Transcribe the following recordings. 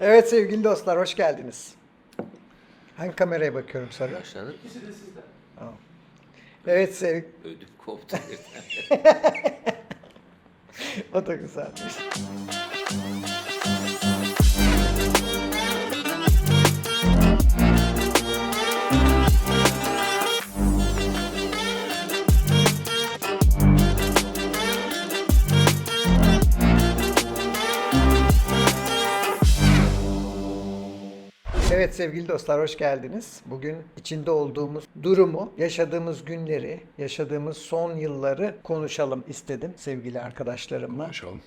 Evet sevgili dostlar hoş geldiniz. Hangi kameraya bakıyorum sonra? Başladık. Evet sev Ödüm koptu o da güzelmiş. Evet sevgili dostlar hoş geldiniz. Bugün içinde olduğumuz durumu, yaşadığımız günleri, yaşadığımız son yılları konuşalım istedim sevgili arkadaşlarımla. Konuşalım.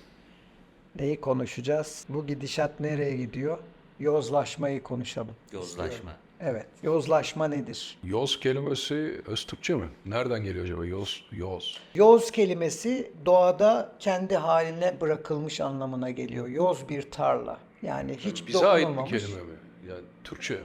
Neyi konuşacağız? Bu gidişat nereye gidiyor? Yozlaşmayı konuşalım. Yozlaşma. Evet. Yozlaşma nedir? Yoz kelimesi Öztürkçe mi? Nereden geliyor acaba yoz? Yoz. Yoz kelimesi doğada kendi haline bırakılmış anlamına geliyor. Yoz bir tarla. Yani hiç Bize ait bir dokunulmamış. kelime mi? Yani Türkçe.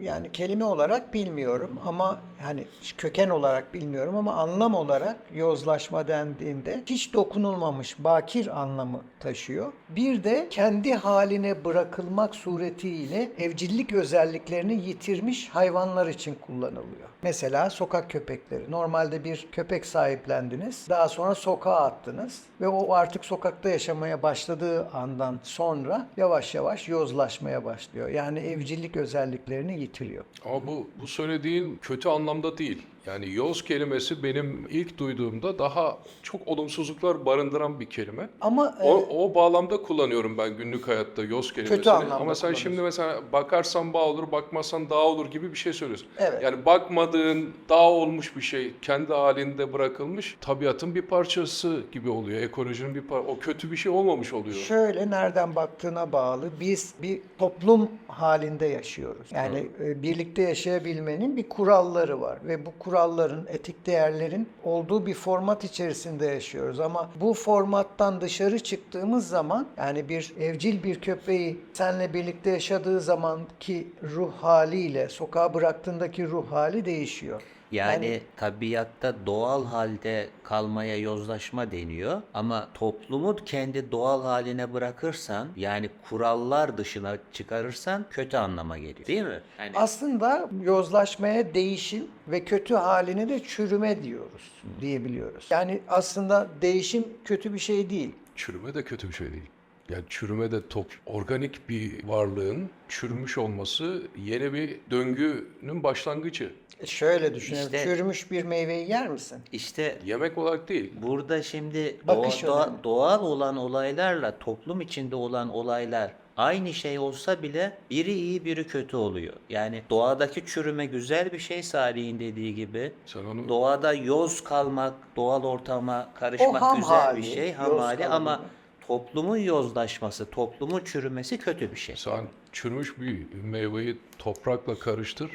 Yani kelime olarak bilmiyorum ama hani köken olarak bilmiyorum ama anlam olarak yozlaşma dendiğinde hiç dokunulmamış bakir anlamı taşıyor. Bir de kendi haline bırakılmak suretiyle evcillik özelliklerini yitirmiş hayvanlar için kullanılıyor. Mesela sokak köpekleri. Normalde bir köpek sahiplendiniz. Daha sonra sokağa attınız ve o artık sokakta yaşamaya başladığı andan sonra yavaş yavaş yozlaşmaya başlıyor. Yani evcillik özelliklerini yitiriyor. Ama bu, bu söylediğin kötü anlamda değil. Yani yoz kelimesi benim ilk duyduğumda daha çok olumsuzluklar barındıran bir kelime. Ama e, O, o bağlamda kullanıyorum ben günlük hayatta yoz kelimesini. anlamda Ama sen şimdi mesela bakarsan bağ olur, bakmazsan dağ olur gibi bir şey söylüyorsun. Evet. Yani bakmadığın dağ olmuş bir şey, kendi halinde bırakılmış, tabiatın bir parçası gibi oluyor. Ekolojinin bir par O kötü bir şey olmamış oluyor. Şöyle nereden baktığına bağlı. Biz bir toplum halinde yaşıyoruz. Yani e, birlikte yaşayabilmenin bir kuralları var ve bu kuralların, etik değerlerin olduğu bir format içerisinde yaşıyoruz. Ama bu formattan dışarı çıktığımız zaman yani bir evcil bir köpeği senle birlikte yaşadığı zamanki ruh haliyle sokağa bıraktığındaki ruh hali değişiyor. Yani, tabiatta doğal halde kalmaya yozlaşma deniyor ama toplumu kendi doğal haline bırakırsan yani kurallar dışına çıkarırsan kötü anlama geliyor. Değil mi? Yani Aslında yozlaşmaya değişim ve kötü haline de çürüme diyoruz diyebiliyoruz. Yani aslında değişim kötü bir şey değil. Çürüme de kötü bir şey değil. Yani çürüme de top, organik bir varlığın çürümüş olması yeni bir döngünün başlangıcı. E Şöyle düşünelim. İşte- Çürümüş bir meyveyi yer misin? işte Yemek olarak değil. Burada şimdi Bakış doğa- önemli. doğal olan olaylarla toplum içinde olan olaylar aynı şey olsa bile biri iyi biri kötü oluyor. Yani doğadaki çürüme güzel bir şey Salih'in dediği gibi. Sen onu Doğada yoz kalmak, doğal ortama karışmak ham güzel hali, bir şey, yoz ham hali kalımı. ama toplumun yozlaşması, toplumun çürümesi kötü bir şey. sen çürümüş bir meyveyi toprakla karıştır.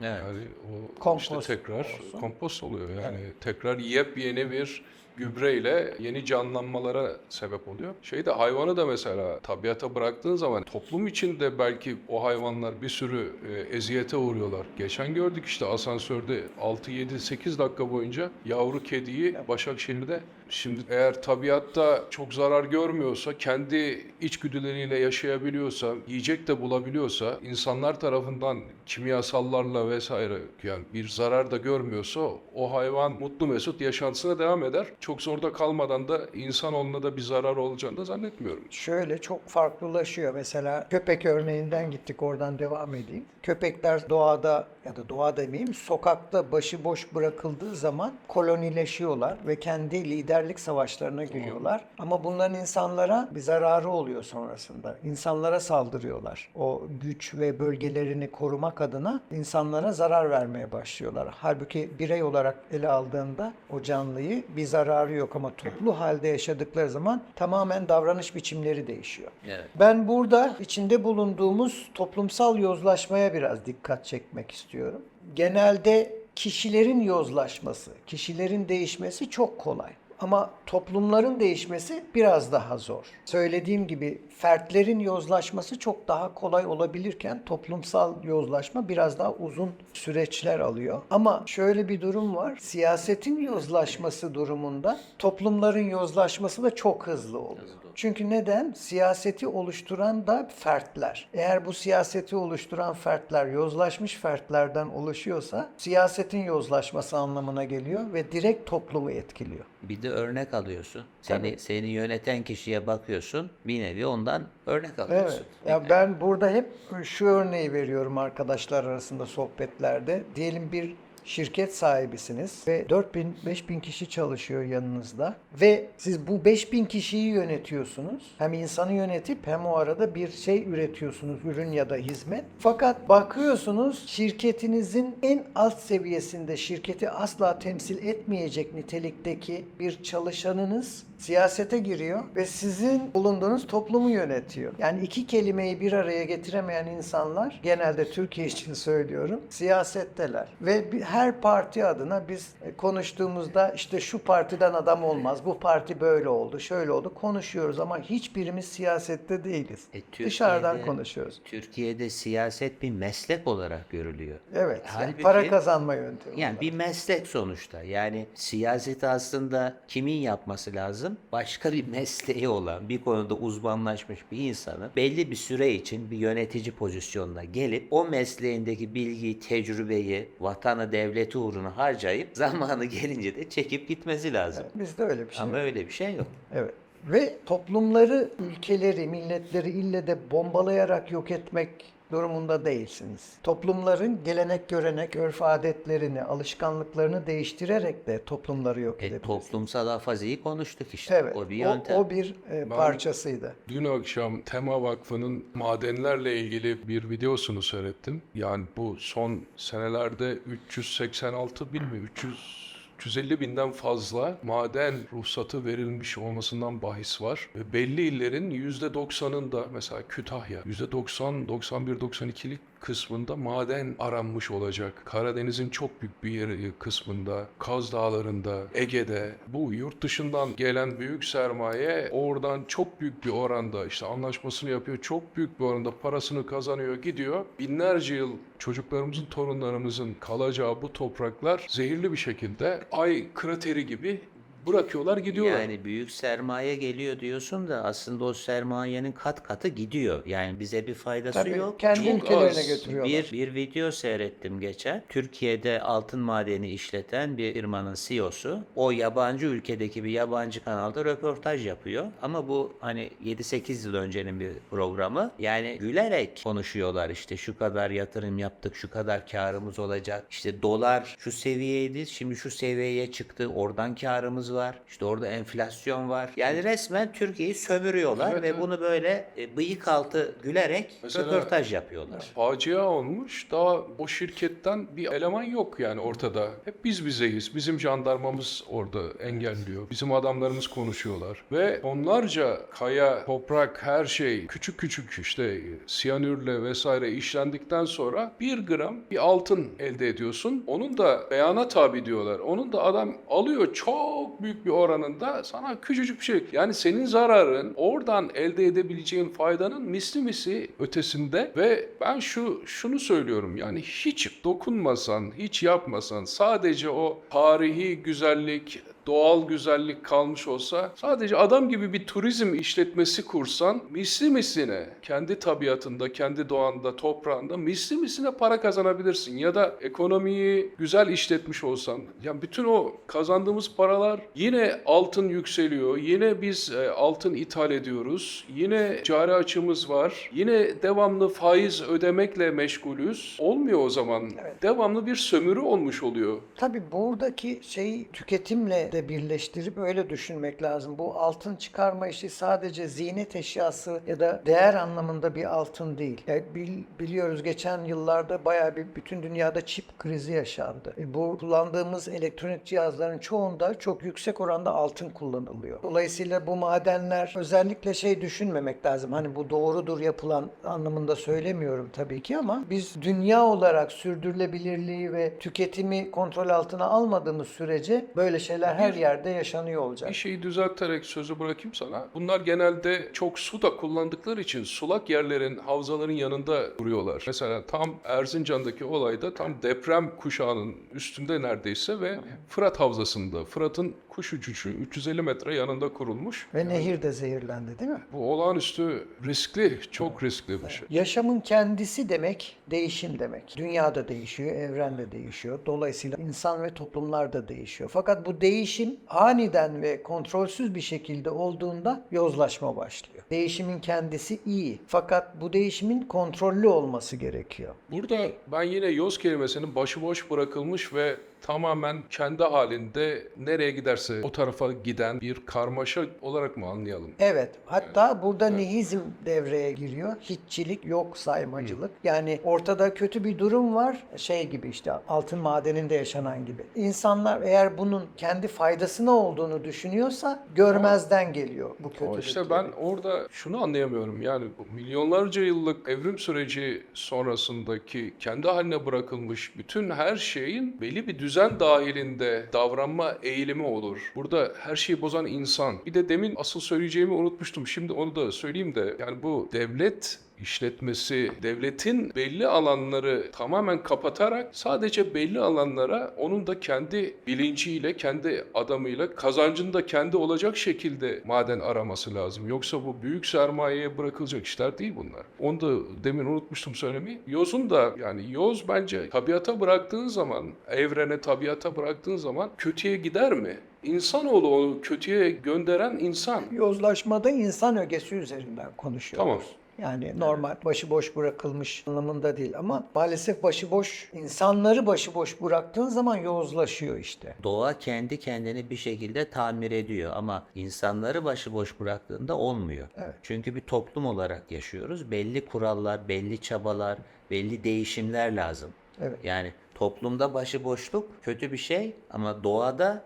Evet. Yani o Kompost işte tekrar olsun. kompost oluyor. Yani tekrar yepyeni bir gübreyle yeni canlanmalara sebep oluyor. Şey de hayvanı da mesela tabiata bıraktığın zaman toplum içinde belki o hayvanlar bir sürü e, eziyete uğruyorlar. Geçen gördük işte asansörde 6 7 8 dakika boyunca yavru kediyi Başakşehir'de Şimdi eğer tabiatta çok zarar görmüyorsa, kendi içgüdüleriyle yaşayabiliyorsa, yiyecek de bulabiliyorsa, insanlar tarafından kimyasallarla vesaire yani bir zarar da görmüyorsa o hayvan mutlu mesut yaşantısına devam eder. Çok zorda kalmadan da insanoğluna da bir zarar olacağını da zannetmiyorum. Şöyle çok farklılaşıyor. Mesela köpek örneğinden gittik oradan devam edeyim. Köpekler doğada ya da doğa demeyeyim sokakta başıboş bırakıldığı zaman kolonileşiyorlar ve kendi liderlik savaşlarına giriyorlar. Ama bunların insanlara bir zararı oluyor sonrasında. İnsanlara saldırıyorlar. O güç ve bölgelerini korumak adına insanlara zarar vermeye başlıyorlar. Halbuki birey olarak ele aldığında o canlıyı bir zararı yok ama toplu halde yaşadıkları zaman tamamen davranış biçimleri değişiyor. Evet. Ben burada içinde bulunduğumuz toplumsal yozlaşmaya biraz dikkat çekmek istiyorum. Genelde kişilerin yozlaşması, kişilerin değişmesi çok kolay. Ama toplumların değişmesi biraz daha zor. Söylediğim gibi fertlerin yozlaşması çok daha kolay olabilirken toplumsal yozlaşma biraz daha uzun süreçler alıyor. Ama şöyle bir durum var. Siyasetin yozlaşması durumunda toplumların yozlaşması da çok hızlı oluyor. Çünkü neden? Siyaseti oluşturan da fertler. Eğer bu siyaseti oluşturan fertler yozlaşmış fertlerden oluşuyorsa siyasetin yozlaşması anlamına geliyor ve direkt toplumu etkiliyor. Bir de örnek alıyorsun. Seni seni yöneten kişiye bakıyorsun. Bir nevi ondan örnek alıyorsun. Evet. Ya ben burada hep şu örneği veriyorum arkadaşlar arasında sohbetlerde. Diyelim bir şirket sahibisiniz ve 4000 5000 kişi çalışıyor yanınızda ve siz bu 5000 kişiyi yönetiyorsunuz. Hem insanı yönetip hem o arada bir şey üretiyorsunuz, ürün ya da hizmet. Fakat bakıyorsunuz şirketinizin en alt seviyesinde şirketi asla temsil etmeyecek nitelikteki bir çalışanınız siyasete giriyor ve sizin bulunduğunuz toplumu yönetiyor. Yani iki kelimeyi bir araya getiremeyen insanlar genelde Türkiye için söylüyorum siyasetteler. Ve her parti adına biz e, konuştuğumuzda işte şu partiden adam olmaz, bu parti böyle oldu, şöyle oldu konuşuyoruz ama hiçbirimiz siyasette değiliz. E, Türkiye'de- Dışarıdan konuşuyoruz. Türkiye'de siyaset bir meslek olarak görülüyor. Evet. yani Halbuki- para kazanma yöntemi. Yani bir meslek sonuçta. Yani siyaseti aslında kimin yapması lazım? Başka bir mesleği olan, bir konuda uzmanlaşmış bir insanın belli bir süre için bir yönetici pozisyonuna gelip o mesleğindeki bilgiyi, tecrübeyi, vatanı, devleti uğruna harcayıp zamanı gelince de çekip gitmesi lazım. Bizde öyle bir şey. Ama öyle bir şey yok. Evet. Ve toplumları, ülkeleri, milletleri ille de bombalayarak yok etmek durumunda değilsiniz. Toplumların gelenek, görenek, örf adetlerini, alışkanlıklarını değiştirerek de toplumları yok E, edebilirsiniz. toplumsal afaziyi konuştuk işte. Evet. O bir o, yöntem. o bir e, parçasıydı. Dün akşam Tema Vakfı'nın madenlerle ilgili bir videosunu seyrettim. Yani bu son senelerde 386 bin mi? 300 350 binden fazla maden ruhsatı verilmiş olmasından bahis var. Ve belli illerin %90'ında mesela Kütahya %90, 91, 92'lik kısmında maden aranmış olacak. Karadeniz'in çok büyük bir yeri kısmında, Kaz Dağları'nda, Ege'de bu yurt dışından gelen büyük sermaye oradan çok büyük bir oranda işte anlaşmasını yapıyor. Çok büyük bir oranda parasını kazanıyor, gidiyor. Binlerce yıl çocuklarımızın, torunlarımızın kalacağı bu topraklar zehirli bir şekilde ay krateri gibi bırakıyorlar gidiyorlar. Yani büyük sermaye geliyor diyorsun da aslında o sermayenin kat katı gidiyor. Yani bize bir faydası Tabii yok. kendi Çok ülkelerine az. götürüyorlar. Bir, bir video seyrettim geçen. Türkiye'de altın madeni işleten bir firmanın CEO'su o yabancı ülkedeki bir yabancı kanalda röportaj yapıyor. Ama bu hani 7-8 yıl öncenin bir programı. Yani gülerek konuşuyorlar işte şu kadar yatırım yaptık, şu kadar karımız olacak. İşte dolar şu seviyeydi, şimdi şu seviyeye çıktı. Oradan karımız var. İşte orada enflasyon var. Yani resmen Türkiye'yi sömürüyorlar Evet, ve evet. bunu böyle e, bıyık altı gülerek Mesela- röportaj yapıyorlar. Facia olmuş. Daha o şirketten bir eleman yok yani ortada. Hep biz bizeyiz. Bizim jandarmamız orada engelliyor. Bizim adamlarımız konuşuyorlar. Ve onlarca kaya, toprak, her şey küçük küçük işte siyanürle vesaire işlendikten sonra bir gram bir altın elde ediyorsun. Onun da beyana tabi diyorlar. Onun da adam alıyor çok büyük bir oranında sana küçücük bir şey. Yani senin zararın oradan elde edebileceğin faydanın misli misli ötesinde ve ben şu şunu söylüyorum yani hiç dokunmasan, hiç yapmasan sadece o tarihi güzellik, doğal güzellik kalmış olsa sadece adam gibi bir turizm işletmesi kursan misli misline kendi tabiatında, kendi doğanda, toprağında misli misline para kazanabilirsin. Ya da ekonomiyi güzel işletmiş olsan yani bütün o kazandığımız paralar yine altın yükseliyor. Yine biz e, altın ithal ediyoruz. Yine cari açımız var. Yine devamlı faiz ödemekle meşgulüz. Olmuyor o zaman. Devamlı bir sömürü olmuş oluyor. Tabii buradaki şeyi tüketimle de birleştirip öyle düşünmek lazım. Bu altın çıkarma işi sadece ziynet eşyası ya da değer anlamında bir altın değil. Yani bil- biliyoruz geçen yıllarda bayağı bir bütün dünyada çip krizi yaşandı. E bu kullandığımız elektronik cihazların çoğunda çok yüksek oranda altın kullanılıyor. Dolayısıyla bu madenler özellikle şey düşünmemek lazım. Hani bu doğrudur yapılan anlamında söylemiyorum tabii ki ama biz dünya olarak sürdürülebilirliği ve tüketimi kontrol altına almadığımız sürece böyle şeyler her yerde yaşanıyor olacak. Bir şeyi düzelterek sözü bırakayım sana. Bunlar genelde çok su da kullandıkları için sulak yerlerin, havzaların yanında duruyorlar. Mesela tam Erzincan'daki olayda tam deprem kuşağının üstünde neredeyse ve Fırat Havzası'nda. Fırat'ın kuş uçuşu 350 metre yanında kurulmuş. Ve nehir de zehirlendi değil mi? Bu olağanüstü riskli, çok riskli bir şey. Yaşamın kendisi demek değişim demek. Dünya da değişiyor, evren de değişiyor. Dolayısıyla insan ve toplumlar da değişiyor. Fakat bu değişim aniden ve kontrolsüz bir şekilde olduğunda yozlaşma başlıyor. Değişimin kendisi iyi. Fakat bu değişimin kontrollü olması gerekiyor. Burada ben yine yoz kelimesinin başıboş bırakılmış ve tamamen kendi halinde nereye giderse o tarafa giden bir karmaşa olarak mı anlayalım? Evet. Hatta burada nihizm devreye giriyor. Hiççilik, yok saymacılık. Yani ortada kötü bir durum var. Şey gibi işte altın madeninde yaşanan gibi. İnsanlar eğer bunun kendi faydasına olduğunu düşünüyorsa görmezden geliyor bu Ama kötülükleri. işte ben orada şunu anlayamıyorum. Yani milyonlarca yıllık evrim süreci sonrasındaki kendi haline bırakılmış bütün her şeyin belli bir düzen dahilinde davranma eğilimi olur. Burada her şeyi bozan insan. Bir de demin asıl söyleyeceğimi unutmuştum. Şimdi onu da söyleyeyim de yani bu devlet işletmesi, devletin belli alanları tamamen kapatarak sadece belli alanlara onun da kendi bilinciyle, kendi adamıyla kazancını da kendi olacak şekilde maden araması lazım. Yoksa bu büyük sermayeye bırakılacak işler değil bunlar. Onu da demin unutmuştum söylemeyi. Yozun da yani yoz bence tabiata bıraktığın zaman, evrene, tabiata bıraktığın zaman kötüye gider mi? İnsanoğlu onu kötüye gönderen insan. Yozlaşmada insan ögesi üzerinden konuşuyoruz. Tamam. Yani normal başıboş bırakılmış anlamında değil ama maalesef başıboş insanları başıboş bıraktığın zaman yozlaşıyor işte. Doğa kendi kendini bir şekilde tamir ediyor ama insanları başıboş bıraktığında olmuyor. Evet. Çünkü bir toplum olarak yaşıyoruz. Belli kurallar, belli çabalar, belli değişimler lazım. Evet. Yani toplumda başıboşluk kötü bir şey ama doğada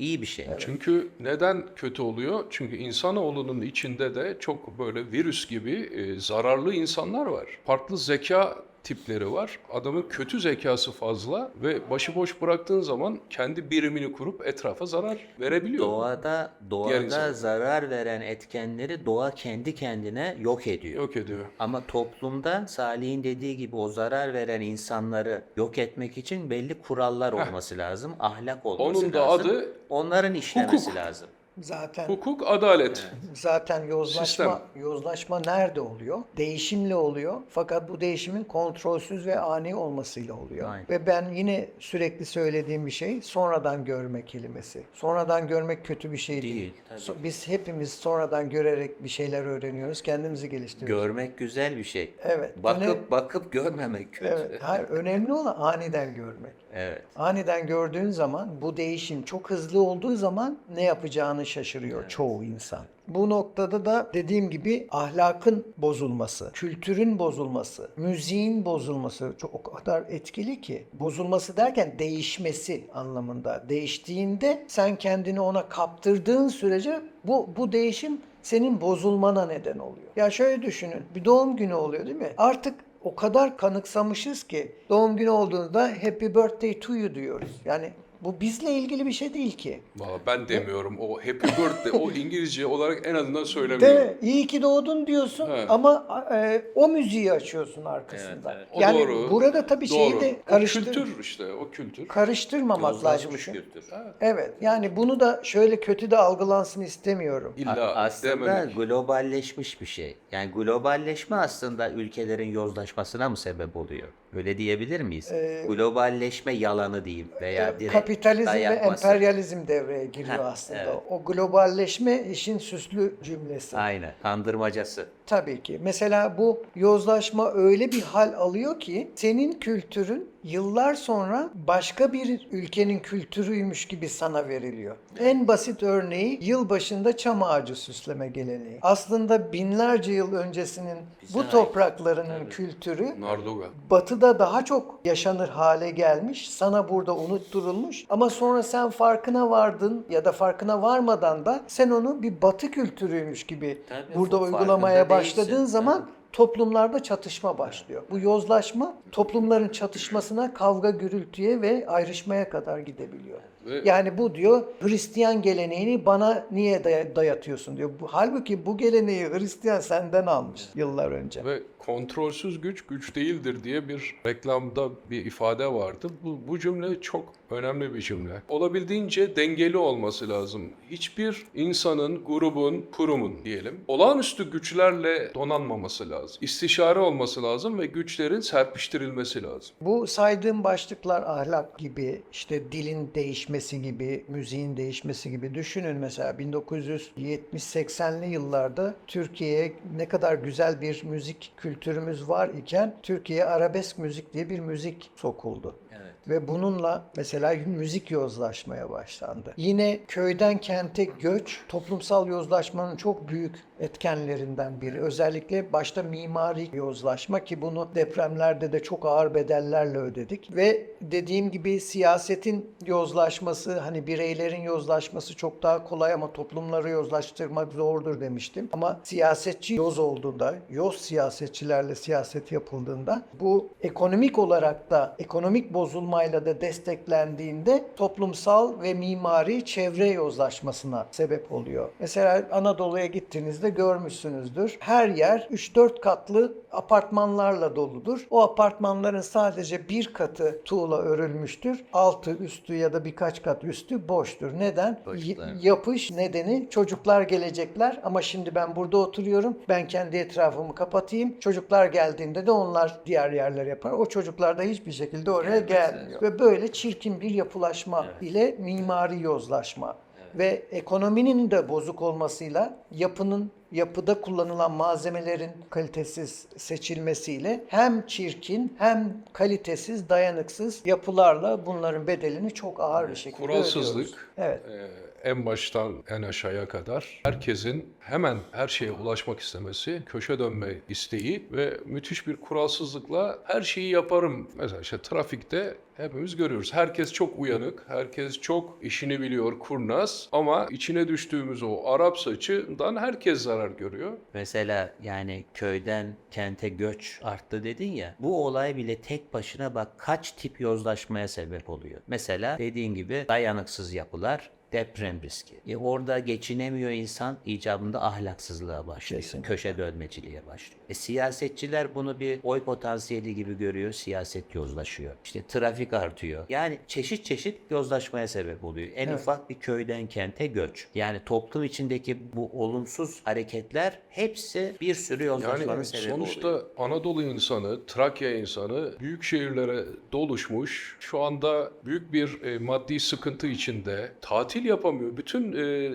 iyi bir şey. Çünkü neden kötü oluyor? Çünkü insanoğlunun içinde de çok böyle virüs gibi e, zararlı insanlar var. Farklı zeka tipleri var. Adamın kötü zekası fazla ve başıboş bıraktığın zaman kendi birimini kurup etrafa zarar verebiliyor. Doğada doğada zarar veren etkenleri doğa kendi kendine yok ediyor. Yok ediyor. Ama toplumda Salih'in dediği gibi o zarar veren insanları yok etmek için belli kurallar olması lazım. Ahlak olması Onun da lazım. adı onların işlemesi hukuk. lazım. Zaten Hukuk, adalet. zaten yozlaşma Sistem. yozlaşma nerede oluyor? Değişimle oluyor. Fakat bu değişimin kontrolsüz ve ani olmasıyla oluyor. Aynen. Ve ben yine sürekli söylediğim bir şey sonradan görme kelimesi. Sonradan görmek kötü bir şey değil. Değil, tabii. So- Biz hepimiz sonradan görerek bir şeyler öğreniyoruz, kendimizi geliştiriyoruz. Görmek güzel bir şey. Evet. Bakıp öne- bakıp görmemek kötü. Evet. Hayır, önemli olan aniden görmek. Evet. Aniden gördüğün zaman bu değişim çok hızlı olduğu zaman ne yapacağını şaşırıyor çoğu insan. Bu noktada da dediğim gibi ahlakın bozulması, kültürün bozulması, müziğin bozulması çok o kadar etkili ki. Bozulması derken değişmesi anlamında. Değiştiğinde sen kendini ona kaptırdığın sürece bu bu değişim senin bozulmana neden oluyor. Ya şöyle düşünün. Bir doğum günü oluyor değil mi? Artık o kadar kanıksamışız ki doğum günü olduğunda happy birthday to you diyoruz. Yani bu bizle ilgili bir şey değil ki. Valla ben demiyorum. O happy birthday, o İngilizce olarak en azından Değil söylemiyorum. mi? İyi ki doğdun diyorsun Evet. ama e, o müziği açıyorsun arkasında. Evet, evet. O Yani doğru. burada tabii şeyi Doğru. de O karıştır, kültür işte, o kültür. karıştırmamak lazım. Şu. kültür. Evet. Yani bunu da şöyle kötü de algılansın istemiyorum. A- İlla aslında dememek. globalleşmiş bir şey. Yani globalleşme aslında ülkelerin yozlaşmasına mı sebep oluyor? Öyle diyebilir miyiz? globalleşme yalanı diyeyim veya direkt Ee, Kapitalizm ve emperyalizm devreye giriyor aslında. evet. O globalleşme işin süslü cümlesi. Aynen. Kandırmacası. Tabii ki. Mesela bu yozlaşma öyle bir hal alıyor ki senin kültürün yıllar sonra başka bir ülkenin kültürüymüş gibi sana veriliyor. En basit örneği yılbaşında çam ağacı süsleme geleneği. Aslında binlerce yıl öncesinin Bize bu ait. topraklarının kültürü Nardoga. Batı'da daha çok yaşanır hale gelmiş, sana burada unutturulmuş ama sonra sen farkına vardın ya da farkına varmadan da sen onu bir Batı kültürüymüş gibi Tabii, burada uygulamaya değilsin. Başladığın zaman toplumlarda çatışma başlıyor. Bu yozlaşma toplumların çatışmasına, kavga gürültüye ve ayrışmaya kadar gidebiliyor. Ve- Yani bu diyor Hristiyan geleneğini bana niye day- dayatıyorsun diyor. Bu, halbuki bu geleneği Hristiyan senden almış yıllar önce. Ve kontrolsüz güç güç değildir diye bir reklamda bir ifade vardı. Bu, bu cümle çok önemli bir cümle. Olabildiğince dengeli olması lazım. Hiçbir insanın, grubun, kurumun diyelim olağanüstü güçlerle donanmaması lazım. İstişare olması lazım ve güçlerin serpiştirilmesi lazım. Bu saydığım başlıklar ahlak gibi, işte dilin değişmesi gibi, müziğin değişmesi gibi düşünün mesela 1970-80'li yıllarda Türkiye'ye ne kadar güzel bir müzik kültürümüz var iken Türkiye'ye arabesk müzik diye bir müzik sokuldu. Evet. Ve bununla mesela müzik yozlaşmaya başlandı. Yine köyden kente göç toplumsal yozlaşmanın çok büyük etkenlerinden biri. Özellikle başta mimari yozlaşma ki bunu depremlerde de çok ağır bedellerle ödedik. Ve dediğim gibi siyasetin yozlaşması hani bireylerin yozlaşması çok daha kolay ama toplumları yozlaştırmak zordur demiştim. Ama siyasetçi yoz olduğunda, yoz siyasetçilerle siyaset yapıldığında bu ekonomik olarak da ekonomik bozulmayla da desteklendiğinde toplumsal ve mimari çevre yozlaşmasına sebep oluyor. Mesela Anadolu'ya gittiğinizde görmüşsünüzdür. Her yer 3-4 katlı apartmanlarla doludur. O apartmanların sadece bir katı tuğla örülmüştür. Altı, üstü ya da birkaç kat üstü boştur. Neden? Boşluklar. Y- yapış nedeni çocuklar gelecekler ama şimdi ben burada oturuyorum. Ben kendi etrafımı kapatayım. Çocuklar geldiğinde de onlar diğer yerler yapar. O çocuklar da hiçbir şekilde oraya gelmiyor. Ve böyle çirkin bir yapılaşma ile mimari yozlaşma ve ekonominin de bozuk olmasıyla yapının yapıda kullanılan malzemelerin kalitesiz seçilmesiyle hem çirkin hem kalitesiz, dayanıksız yapılarla bunların bedelini çok ağır bir şekilde Kuralsızlık. ödüyoruz. Evet. Ee, en baştan en aşağıya kadar herkesin hemen her şeye ulaşmak istemesi, köşe dönme isteği ve müthiş bir kuralsızlıkla her şeyi yaparım. Mesela işte trafikte hepimiz görüyoruz. Herkes çok uyanık, herkes çok işini biliyor, kurnaz ama içine düştüğümüz o Arap saçından herkes zarar görüyor. Mesela yani köyden kente göç arttı dedin ya. Bu olay bile tek başına bak kaç tip yozlaşmaya sebep oluyor. Mesela dediğin gibi dayanıksız yapılar, deprem riski. E orada geçinemiyor insan icabında ahlaksızlığa başlıyor. Kesinlikle. Köşe dönmeciliğe başlıyor. E siyasetçiler bunu bir oy potansiyeli gibi görüyor. Siyaset yozlaşıyor. İşte trafik artıyor. Yani çeşit çeşit yozlaşmaya sebep oluyor. En Evet. ufak bir köyden kente göç. Yani toplum içindeki bu olumsuz hareketler hepsi bir sürü yozlaşmanın Yani sebebi sonuçta oluyor. Anadolu insanı, Trakya insanı büyük şehirlere doluşmuş. Şu anda büyük bir e, maddi sıkıntı içinde. Tatil yapamıyor. Bütün e,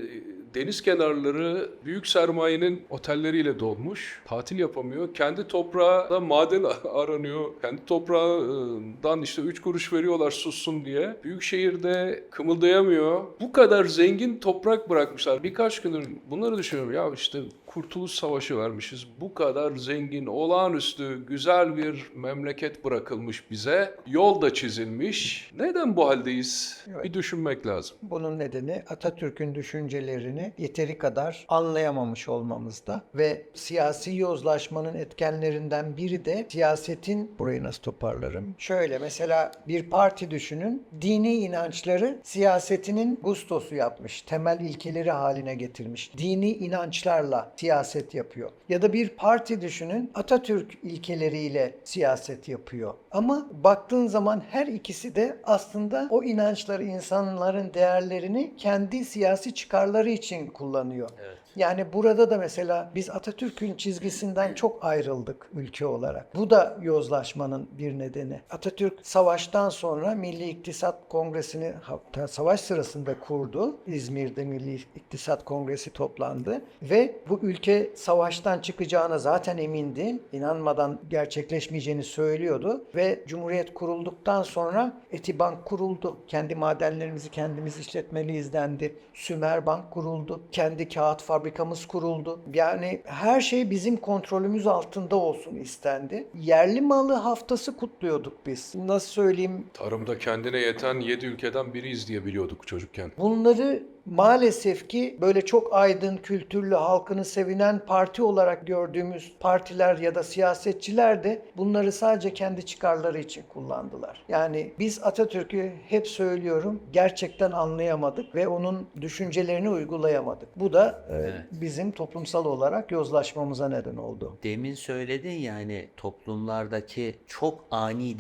deniz kenarları büyük sermayenin otelleriyle dolmuş. Tatil yapamıyor. Kendi toprağında maden aranıyor. Kendi toprağından işte 3 kuruş veriyorlar sussun diye. Büyük şehirde kımıldayamıyor. Bu kadar zengin toprak bırakmışlar. Birkaç gündür bunları düşünüyorum. Ya işte Kurtuluş Savaşı vermişiz. Bu kadar zengin, olağanüstü, güzel bir memleket bırakılmış bize. Yol da çizilmiş. Neden bu haldeyiz? Evet. Bir düşünmek lazım. Bunun nedeni Atatürk'ün düşüncelerini yeteri kadar anlayamamış olmamızda ve siyasi yozlaşmanın etkenlerinden biri de siyasetin burayı nasıl toparlarım? Şöyle mesela bir parti düşünün dini inançları siyasetinin gustosu yapmış, temel ilkeleri haline getirmiş. Dini inançlarla siyaset yapıyor. Ya da bir parti düşünün Atatürk ilkeleriyle siyaset yapıyor. Ama baktığın zaman her ikisi de aslında o inançları, insanların değerlerini kendi siyasi çıkarları için kullanıyor. Evet. Yani burada da mesela biz Atatürk'ün çizgisinden çok ayrıldık ülke olarak. Bu da yozlaşmanın bir nedeni. Atatürk savaştan sonra Milli İktisat Kongresi'ni hatta savaş sırasında kurdu. İzmir'de Milli İktisat Kongresi toplandı ve bu ülke savaştan çıkacağına zaten emindi. İnanmadan gerçekleşmeyeceğini söylüyordu ve Cumhuriyet kurulduktan sonra Etibank kuruldu. Kendi madenlerimizi kendimiz işletmeliyiz dendi. Sümer Bank kuruldu. Kendi kağıt fabrikamız kuruldu. Yani her şey bizim kontrolümüz altında olsun istendi. Yerli malı haftası kutluyorduk biz. Nasıl söyleyeyim? Tarımda kendine yeten 7 ülkeden biriyiz diye biliyorduk çocukken. Bunları maalesef ki böyle çok aydın, kültürlü, halkını sevinen parti olarak gördüğümüz partiler ya da siyasetçiler de bunları sadece kendi çıkarları için kullandılar. Yani biz Atatürk'ü hep söylüyorum gerçekten anlayamadık ve onun düşüncelerini uygulayamadık. Bu da e, bizim toplumsal olarak yozlaşmamıza neden oldu. Demin söyledin ya hani toplumlardaki çok ani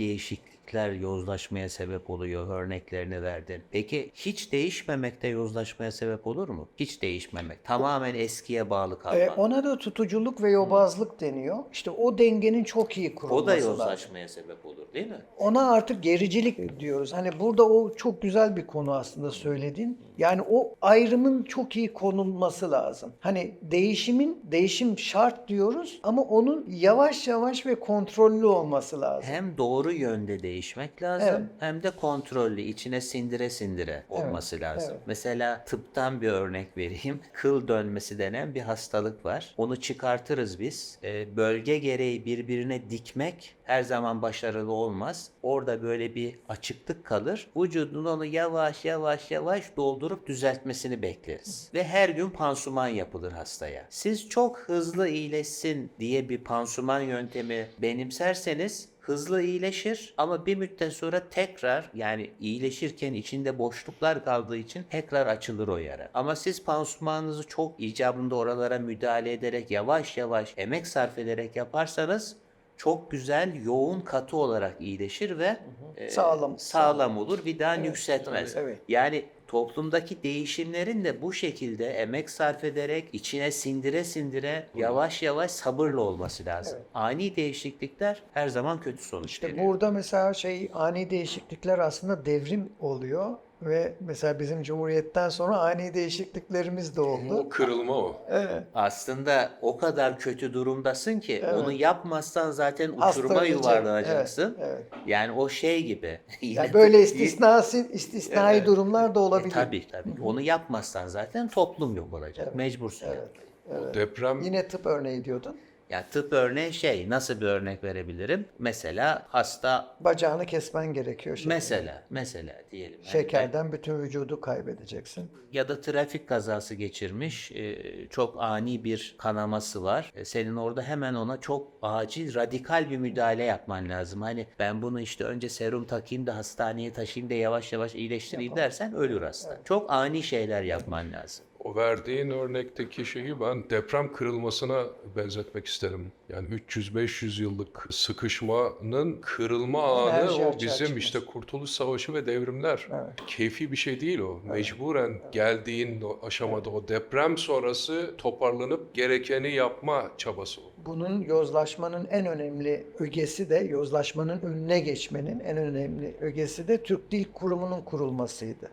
değişiklikler yozlaşmaya sebep oluyor örneklerini verdin. Peki hiç değişmemek de yozlaşmaya sebep olur mu? Hiç değişmemek. Tamamen eskiye bağlı kalmak. E, ona da tutuculuk ve yobazlık deniyor. İşte o dengenin çok iyi kurulması o da lazım. yozlaşmaya sebep olur değil mi? Ona artık gericilik diyoruz. Hani burada o çok güzel bir konu aslında söylediğin. Yani o ayrımın çok iyi konulması lazım. Hani değişimin değişim şart diyoruz ama onun yavaş yavaş ve kontrollü olması lazım. Hem doğru yönde değişmek lazım Evet. hem de kontrollü içine sindire sindire olması lazım. evet. Mesela tıptan bir örnek vereyim. Kıl dönmesi denen bir hastalık var. Onu çıkartırız biz. Ee, bölge gereği birbirine dikmek her zaman başarılı olmaz. Orada böyle bir açıklık kalır. Vücudun onu yavaş yavaş yavaş doldurup düzeltmesini bekleriz. Ve her gün pansuman yapılır hastaya. Siz çok hızlı iyileşsin diye bir pansuman yöntemi benimserseniz hızlı iyileşir ama bir müddet sonra tekrar yani iyileşirken içinde boşluklar kaldığı için tekrar açılır o yara. Ama siz pansumanınızı çok icabında oralara müdahale ederek yavaş yavaş emek sarf ederek yaparsanız çok güzel yoğun katı olarak iyileşir ve e, Sağlam. sağlam olur bir daha yükseltmez. evet. Yani toplumdaki değişimlerin de bu şekilde emek sarf ederek içine sindire sindire yavaş yavaş sabırla olması lazım. Ani değişiklikler her zaman kötü sonuç İşte veriyor. burada mesela şey ani değişiklikler aslında devrim oluyor ve mesela bizim Cumhuriyet'ten sonra ani değişikliklerimiz de oldu. O kırılma o. Evet. Aslında o kadar kötü durumdasın ki onu yapmazsan zaten uçuruma yuvarlanacaksın. Evet, evet. Yani o şey gibi. Yine Yani böyle istisnasi, istisnai durumlar da E, olabilir. tabii tabii. Onu yapmazsan zaten toplum yok olacak. Mecbursun. yapmaya. O deprem Yine tıp örneği diyordun. Ya tıp örneği şey nasıl bir örnek verebilirim? Mesela hasta Bacağını kesmen gerekiyor. Şeker. mesela mesela diyelim. Yani Şekerden bütün vücudu kaybedeceksin. ya da trafik kazası geçirmiş, e, çok ani bir kanaması var. E, Senin orada hemen ona çok acil, radikal bir müdahale yapman lazım. Hani ben bunu işte önce serum takayım da hastaneye taşıyayım da yavaş yavaş iyileştireyim dersen ölür hasta. Çok ani şeyler yapman lazım. O verdiğin örnekteki şeyi ben deprem kırılmasına benzetmek isterim. Yani 300-500 yıllık sıkışmanın kırılma anı Enerji o açığa bizim çıkması. işte Kurtuluş Savaşı ve devrimler. Keyfi bir şey değil o. Mecburen geldiğin o aşamada o deprem sonrası toparlanıp gerekeni yapma çabası o. Bunun yozlaşmanın en önemli ögesi de, yozlaşmanın önüne geçmenin en önemli ögesi de Türk Dil Kurumu'nun kurulmasıydı.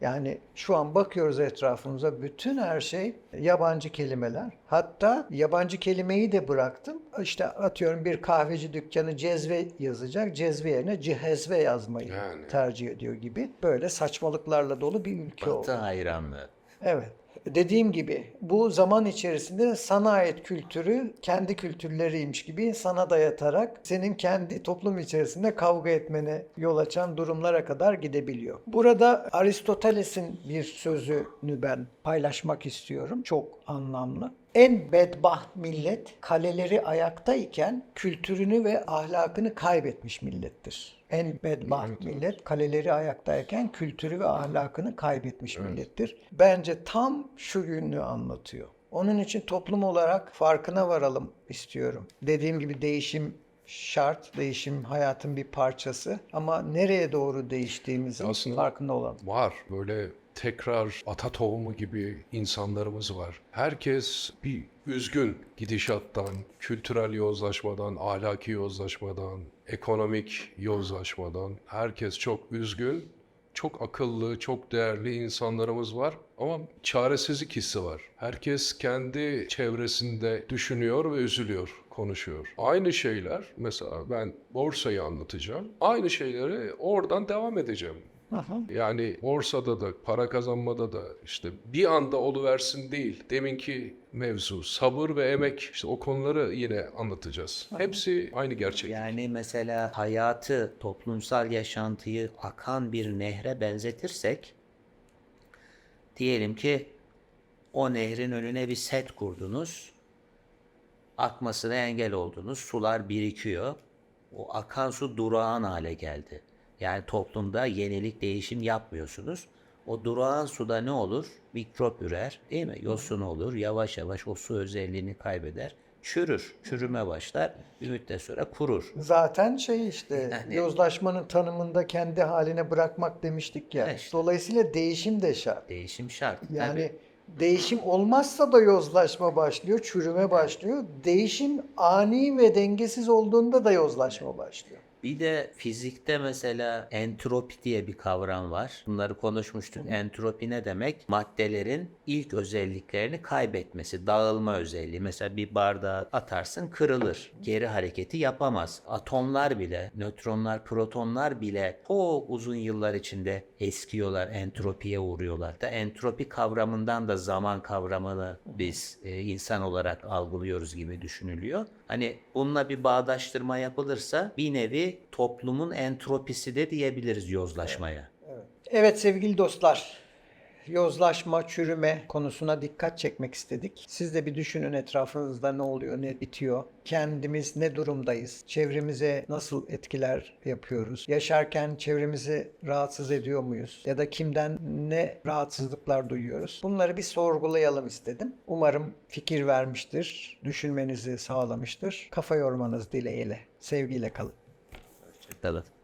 Yani şu an bakıyoruz etrafımıza bütün her şey yabancı kelimeler. Hatta yabancı kelimeyi de bıraktım. İşte atıyorum bir kahveci dükkanı cezve yazacak. Cezve yerine cihezve yazmayı Yani. tercih ediyor gibi. Böyle saçmalıklarla dolu bir ülke oldu. Batı hayranlığı. Evet. Dediğim gibi bu zaman içerisinde sana ait kültürü kendi kültürleriymiş gibi sana dayatarak senin kendi toplum içerisinde kavga etmene yol açan durumlara kadar gidebiliyor. Burada Aristoteles'in bir sözünü ben paylaşmak istiyorum. Çok anlamlı. En bedbaht millet kaleleri ayaktayken kültürünü ve ahlakını kaybetmiş millettir. En bedbaht millet kaleleri ayaktayken kültürü ve ahlakını kaybetmiş millettir. Bence tam şu yönünü anlatıyor. Onun için toplum olarak farkına varalım istiyorum. Dediğim gibi değişim şart, değişim hayatın bir parçası ama nereye doğru değiştiğimizin Aslında- farkında olalım. Var böyle tekrar ata tohumu gibi insanlarımız var. Herkes bir üzgün gidişattan, kültürel yozlaşmadan, ahlaki yozlaşmadan, ekonomik yozlaşmadan. Herkes çok üzgün, çok akıllı, çok değerli insanlarımız var ama çaresizlik hissi var. Herkes kendi çevresinde düşünüyor ve üzülüyor, konuşuyor. Aynı şeyler, mesela ben borsayı anlatacağım. Aynı şeyleri oradan devam edeceğim. Yani borsada da para kazanmada da işte bir anda oluversin değil. Deminki mevzu sabır ve emek işte o konuları yine anlatacağız. Hepsi aynı gerçek. Yani mesela hayatı, toplumsal yaşantıyı akan bir nehre benzetirsek Diyelim ki o nehrin önüne bir set kurdunuz. Akmasına engel oldunuz. Sular birikiyor. O akan su durağan hale geldi. Yani toplumda yenilik değişim yapmıyorsunuz. O durağan suda ne olur? Mikrop ürer değil mi? Yosun olur. Yavaş yavaş o su özelliğini kaybeder. Çürür. Çürüme başlar. Bir müddet sonra kurur. Zaten şey işte Yani- yozlaşmanın tanımında kendi haline bırakmak demiştik ya. İşte. Dolayısıyla değişim de şart. Değişim şart. Yani Tabii. değişim olmazsa da yozlaşma başlıyor, çürüme başlıyor. Değişim ani ve dengesiz olduğunda da yozlaşma başlıyor. Bir de fizikte mesela entropi diye bir kavram var. Bunları konuşmuştuk. Entropi ne demek? Maddelerin ilk özelliklerini kaybetmesi, dağılma özelliği. Mesela bir bardağı atarsın kırılır. Geri hareketi yapamaz. Atomlar bile, nötronlar, protonlar bile çok uzun yıllar içinde eskiyorlar, entropiye uğruyorlar. Da entropi kavramından da zaman kavramını biz e, insan olarak algılıyoruz gibi düşünülüyor. Hani bununla bir bağdaştırma yapılırsa bir nevi toplumun entropisi de diyebiliriz yozlaşmaya. Evet sevgili dostlar, yozlaşma, çürüme konusuna dikkat çekmek istedik. Siz de bir düşünün etrafınızda ne oluyor, ne bitiyor. Kendimiz ne durumdayız? Çevremize nasıl etkiler yapıyoruz? Yaşarken çevremizi rahatsız ediyor muyuz? Ya da kimden ne rahatsızlıklar duyuyoruz? Bunları bir sorgulayalım istedim. Umarım fikir vermiştir, düşünmenizi sağlamıştır. Kafa yormanız dileğiyle. Sevgiyle kalın. Hoşçakalın.